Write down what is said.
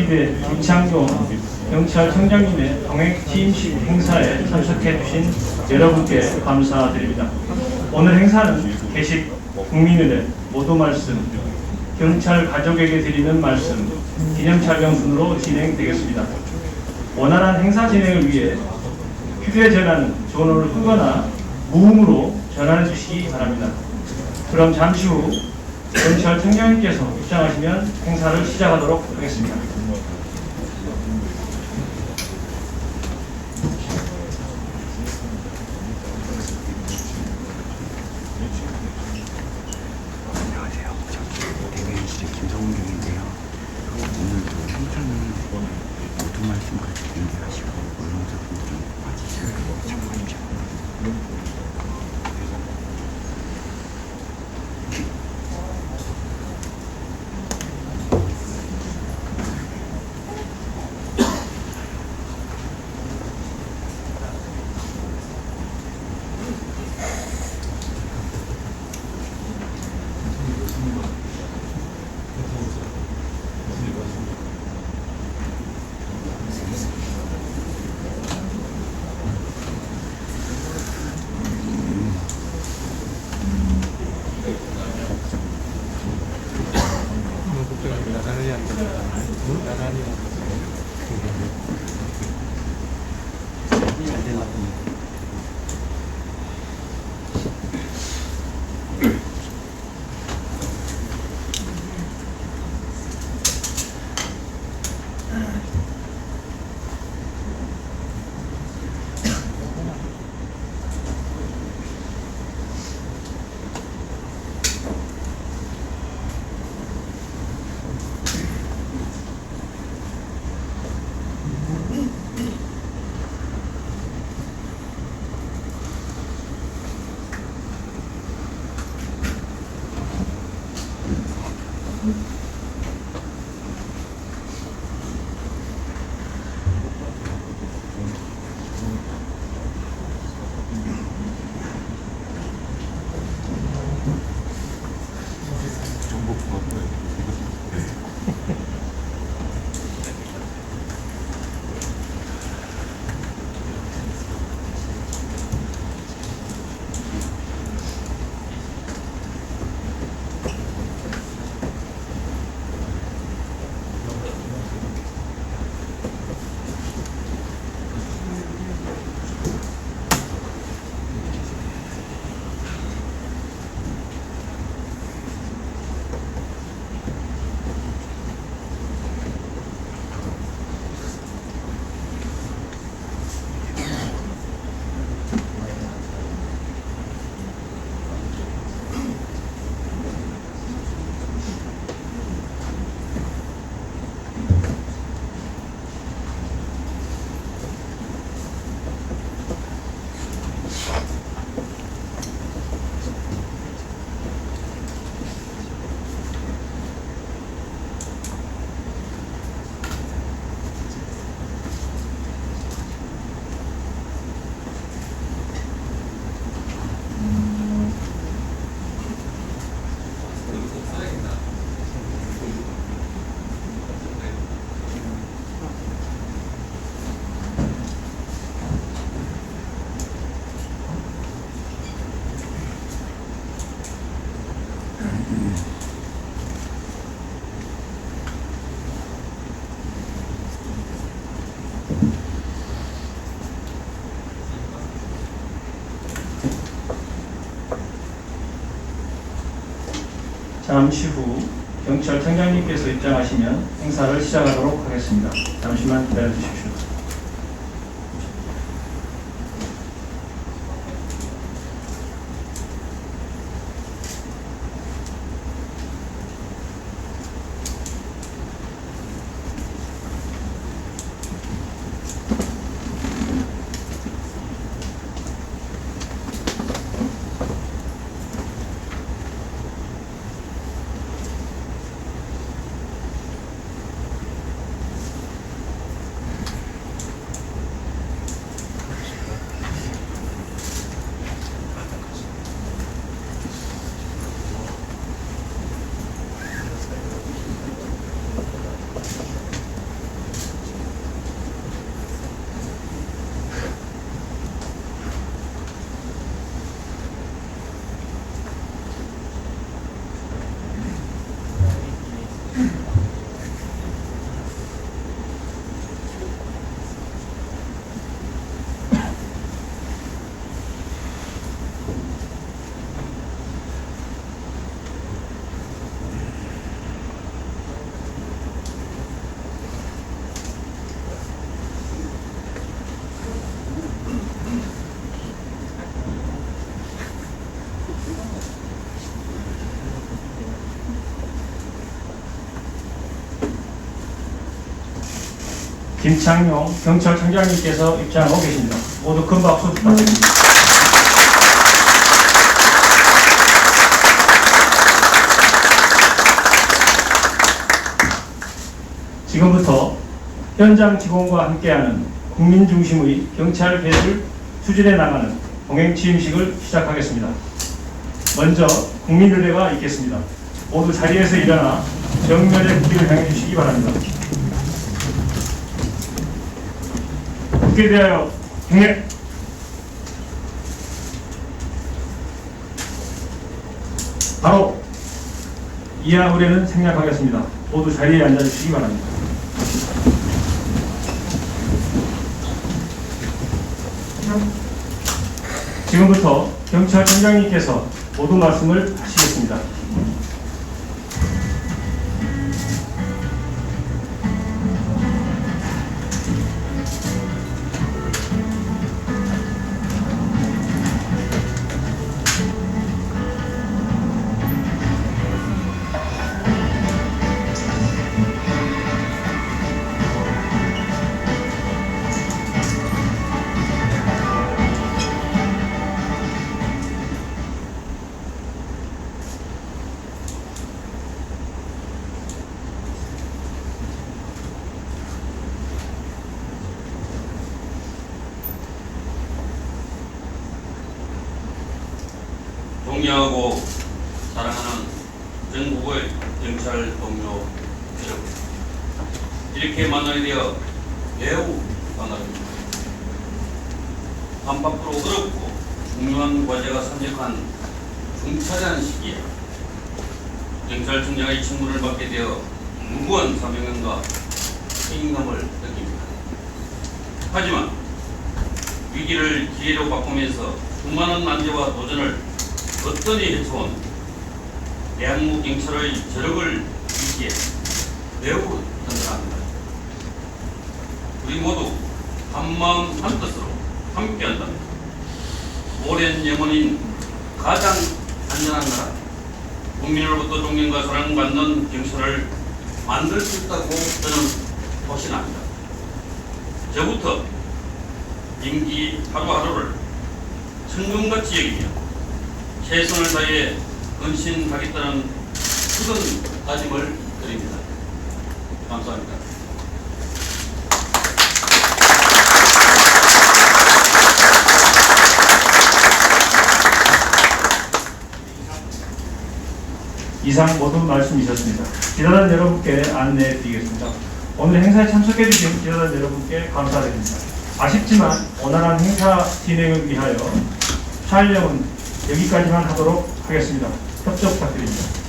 제22대 김창경 경찰청장님의 병행 취임식 행사에 참석해 주신 여러분께 감사드립니다. 오늘 행사는 개식 국민은혜 모두 말씀 경찰 가족에게 드리는 말씀 기념 촬영 순으로 진행되겠습니다. 원활한 행사 진행을 위해 휴대 전화는 전원을 끄거나 무음으로 전환해 주시기 바랍니다. 그럼 잠시 후 경찰청장님께서 입장하시면 행사를 시작하도록 하겠습니다. Yeah. 잠시 후 경찰청장님께서 입장하시면 행사를 시작하도록 하겠습니다. 잠시만 기다려 주십시오. 김창용 경찰청장님께서 입장하고 계십니다. 모두 큰 박수 부탁드립니다. 지금부터 현장 직원과 함께하는 국민 중심의 경찰 개를 추진해 나가는 동행 취임식을 시작하겠습니다. 먼저 국민의례가 있겠습니다. 모두 자리에서 일어나 정면의 국기를 향해 주시기 바랍니다. 국기에 대하여 행례 바로 이하 의례는 생략하겠습니다. 모두 자리에 앉아주시기 바랍니다. 지금부터 경찰청장님께서 모두 말씀을 하시겠습니다. 존경하고 사랑하는 전국의 경찰 동료 여러분. 이렇게 만나게 되어 매우 반갑습니다. 한바프로 어렵고 중요한 과제가 산적한 중차대한 시기에 경찰청장의 직무를 맡게 되어 무거운 사명감과 책임감을 느낍니다. 하지만 위기를 기회로 바꾸면서 수많은 난제와 도전을 어떠니 해쳐온 대한민국 경찰의 저력을 믿기에 매우 든든합니다. 우리 모두 한마음 한뜻으로 함께한다면 오랜 영원인 가장 안전한 나라 국민으로부터 존경과 사랑받는 경찰을 만들 수 있다고 저는 확신합니다. 저부터 임기 하루하루를 천금같이 여기며 최선을 다해 헌신하겠다는 굳은 다짐을 드립니다. 감사합니다. 이상 모든 말씀이셨습니다. 기자단 여러분께 안내해 드리겠습니다. 오늘 행사에 참석해 주신 기자단 여러분께 감사드립니다. 아쉽지만 원활한 행사 진행을 위하여 촬영은 여기까지만 하도록 하겠습니다. 협조 부탁드립니다.